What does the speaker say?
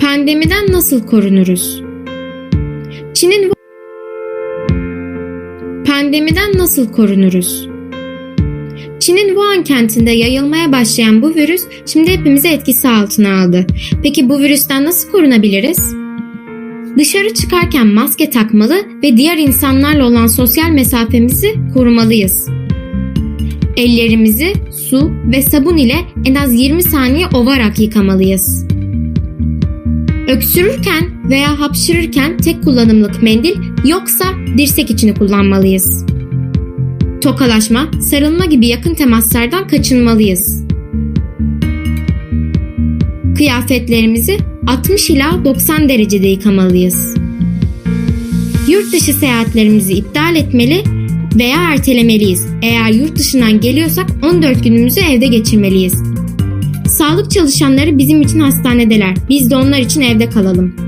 Pandemiden nasıl korunuruz? Çin'in Pandemiden nasıl korunuruz? Çin'in Wuhan kentinde yayılmaya başlayan bu virüs şimdi hepimizi etkisi altına aldı. Peki bu virüsten nasıl korunabiliriz? Dışarı çıkarken maske takmalı ve diğer insanlarla olan sosyal mesafemizi korumalıyız. Ellerimizi su ve sabun ile en az 20 saniye ovarak yıkamalıyız. Öksürürken veya hapşırırken tek kullanımlık mendil yoksa dirsek içini kullanmalıyız. Tokalaşma, sarılma gibi yakın temaslardan kaçınmalıyız. Kıyafetlerimizi 60 ila 90 derecede yıkamalıyız. Yurt dışı seyahatlerimizi iptal etmeli veya ertelemeliyiz. Eğer yurt dışından geliyorsak 14 günümüzü evde geçirmeliyiz. Sağlık çalışanları bizim için hastanedeler. Biz de onlar için evde kalalım.